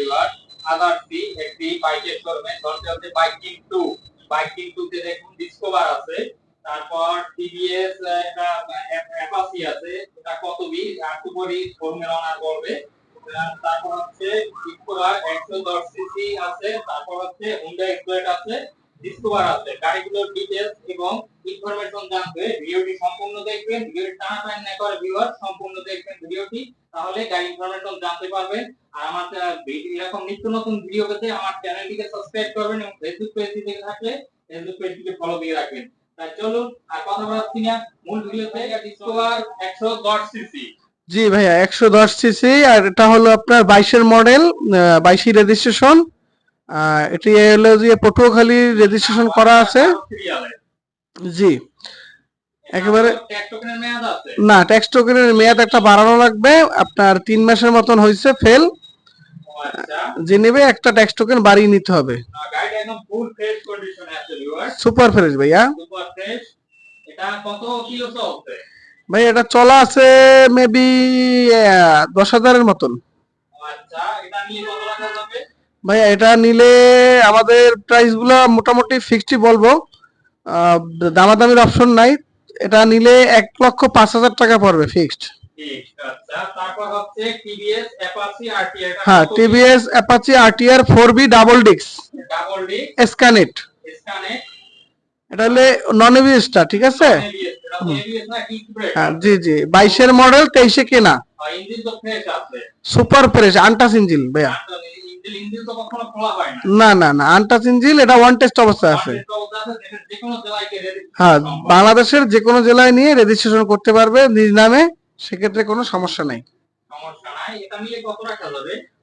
এবার আদারটি একটি বাইকের শোরুমে ধরতে হচ্ছে বাইকিং টু বাইকিং টু তে দেখুন ডিসকভার আছে। তারপর টিভিএস একটা অ্যাপাসি আছে। এটা কত বি একটু পরই শোরুমে রওনা করবে তারপর হচ্ছে ডিসকভার একশো দশ সিসি আছে। তারপর হচ্ছে হুন্ডা এক্সপ্লেট আছে। ডিসকভার আছে গাড়িগুলোর ডিটেলস এবং ইনফরমেশন জানতে ভিডিওটি সম্পূর্ণ দেখবেন। ভিডিওটি টানাটানি না করে ভিউয়ার সম্পূর্ণ দেখবেন ভিডিওটি, তাহলে গাড়ি ইনফরমেশন জানতে পারবেন। আর আমার এরকম নিত্য নতুন ভিডিও পেতে আমার চ্যানেলটিকে সাবস্ক্রাইব করবেন এবং ফেসবুক পেজটি থেকে থাকলে ফেসবুক পেজটিকে ফলো দিয়ে রাখবেন। তাই চলুন আর কথা বলাচ্ছি না। মূল ভিডিওতে ডিসকভার একশো দশ সিসি জি ভাইয়া, একশো দশ সিসি আর এটা হলো আপনার বাইশের মডেল বাইশি রেজিস্ট্রেশন এটি হলো যে পটুয়াখালী রেজিস্ট্রেশন করা আছে। জি। একেবারে না ট্যাক্স টোকেনের মেয়াদ একটা বাড়ানো লাগবে। আপনার তিন মাসের মতন হয়েছে ফেল যে নেবে একটা ট্যাক্স টোকেন বাড়িয়ে নিতে হবে। সুপার ফ্রেশ ভাইয়া। ভাই, এটা চলা আছে মেবি দশ হাজারের মতন। আচ্ছা এটা নিয়ে কত টাকা ভাইয়া এটা নিলে আমাদের প্রাইসগুলা মোটামুটি ফিক্সডই বলব। দামাদামির অপশন নাই। এটা নিলে এক লক্ষ পাঁচ হাজার টাকা পড়বে ফিক্সড হ্যাঁ TVS Apache RTR four V double ডিক্স এটা হলে নন এভিএসটা ঠিক আছে? হ্যাঁ জি জি। বাইশের মডেল তেইশে কেনা। Engine super fresh untouched engine ভাইয়া। না। না না আনটাস ইঞ্জিল এটা ওয়ান টেস্ট অবস্থায় আছে। অবস্থা হ্যাঁ বাংলাদেশের যে কোনো জেলায় নিয়ে রেজিস্ট্রেশন করতে পারবে নিজ নামে সেক্ষেত্রে কোনো সমস্যা নাই।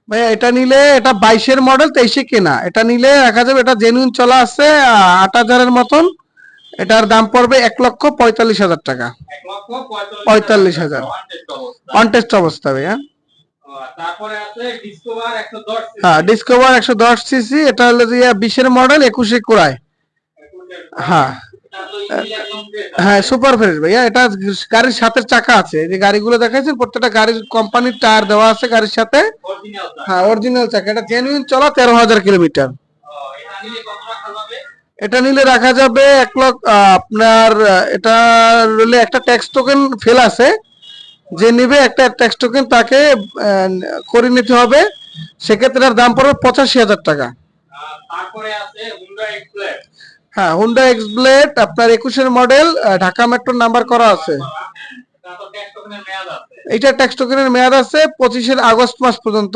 ভাইয়া এটা নিলে এটা বাইশের মডেল তেইশে কেনা। এটা নিলে দেখা যাবে এটা জেনুইন চলা আছে আট হাজারের মতন। এটার দাম পড়বে এক লক্ষ পঁয়তাল্লিশ হাজার টাকা। পঁয়তাল্লিশ হাজার। Test অবস্থা। টেস্ট অবস্থা ভাইয়া। তারপরে আছে ডিসকভার একশো দশ হ্যাঁ ডিসকভার সিসি এটা হলো যে বিশের মডেল একুশে কুড়ায় হ্যাঁ। হ্যাঁ সুপার ফ্রেশ ভাইয়া। এটা গাড়ির সাথে চাকা আছে। যে গাড়িগুলো দেখাচ্ছেন প্রত্যেকটা গাড়ির কোম্পানির টায়ার দেওয়া আছে গাড়ির সাথে। হ্যাঁ অরিজিনাল চাকা। এটা জেনুইন চলা তেরো হাজার কিলোমিটার। এটা নিলে রাখা যাবে? এক লক্ষ আপনার এটা নিলে একটা ট্যাক্স টোকেন ফেল আছে। যে নিবে একটা ট্যাক্স টোকেন তাকে করে নিতে হবে। সেক্ষেত্রে এটার দাম পড়বে পঁচাশি হাজার টাকা। হ্যাঁ হুন্ডা এক্স ব্লেড আপনার একুশের মডেল ঢাকা মেট্রো নাম্বার করা আছে। এটা ট্যাক্স টোকেনের মেয়াদ আছে। এইটা ট্যাক্স মেয়াদ আছে পঁচিশের আগস্ট মাস পর্যন্ত।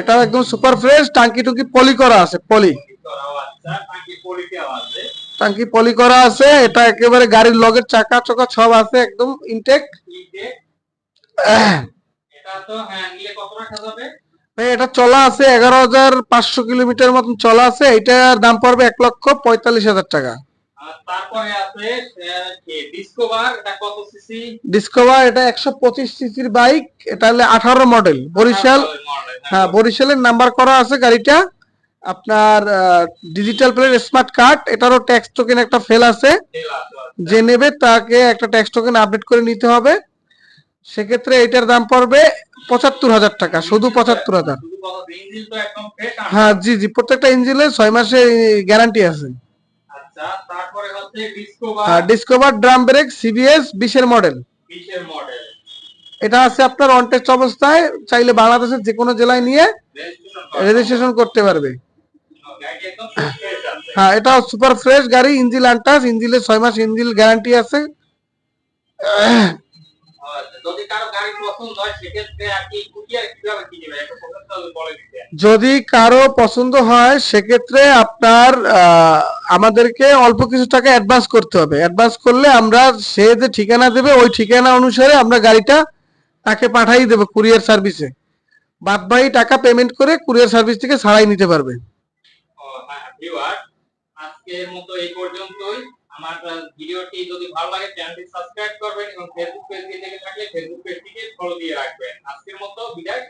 এটা একদম সুপার ফ্রেশ টাঙ্কি টুঙ্কি পলি করা আছে পলি টাঙ্কি পলি করা আছে এটা একেবারে গাড়ির লগের চাকা চকা সব আছে একদম ইনটেক এটা হ্যাঁ যাবে? এটা চলা আছে এগারো হাজার পাঁচশো কিলোমিটার মতন চলা আছে এটার দাম পড়বে এক লক্ষ পঁয়তাল্লিশ হাজার টাকা। তারপরে আছে ডিসকভার এটা কত সিসি ডিসকভার এটা একশো পঁচিশ সিসির বাইক এটা হলে আঠারো মডেল বরিশাল হ্যাঁ। বরিশালের নাম্বার করা আছে গাড়িটা। আপনার ডিজিটাল প্লেট স্মার্ট কার্ড এটারও ট্যাক্স টোকেন একটা ফেল আছে। যে নেবে তাকে একটা ট্যাক্স টোকেন আপডেট করে নিতে হবে। সেক্ষেত্রে এটার দাম পড়বে পঁচাত্তর হাজার টাকা শুধু পঁচাত্তর হাজার। হ্যাঁ জি জি প্রত্যেকটা ইঞ্জিনে ছয় মাসের গ্যারান্টি আছে। ডিসকভার ড্রাম ব্রেক সিবিএস বিশের মডেল এটা আছে আপনার অন টেস্ট অবস্থায় চাইলে বাংলাদেশের যে কোনো জেলায় নিয়ে রেজিস্ট্রেশন করতে পারবে। হ্যাঁ এটা সুপার ফ্রেশ গাড়ি ইঞ্জিল আনটাস ইঞ্জিলে ছয় মাস ইঞ্জিল গ্যারান্টি আছে। যদি কারও পছন্দ হয়, সেক্ষেত্রে আপনার আমাদেরকে অল্প কিছু টাকা অ্যাডভান্স করতে হবে। অ্যাডভান্স করলে আমরা সে যে ঠিকানা দেবে, ওই ঠিকানা অনুসারে আমরা গাড়িটা তাকে পাঠাই দেবো কুরিয়ার সার্ভিসে বাদ বাকি টাকা পেমেন্ট করে কুরিয়ার সার্ভিস থেকে ছাড়াই নিতে পারবে। ভিউয়ার আজকের মতো এই পর্যন্তই। আমার ভিডিওটি যদি ভালো লাগে, চ্যানেলটি সাবস্ক্রাইব করবেন এবং ফেসবুক পেজ থেকে থাকলে ফেসবুক পেজটিকে ফলো দিয়ে রাখবেন। আজকের মতো বিদায়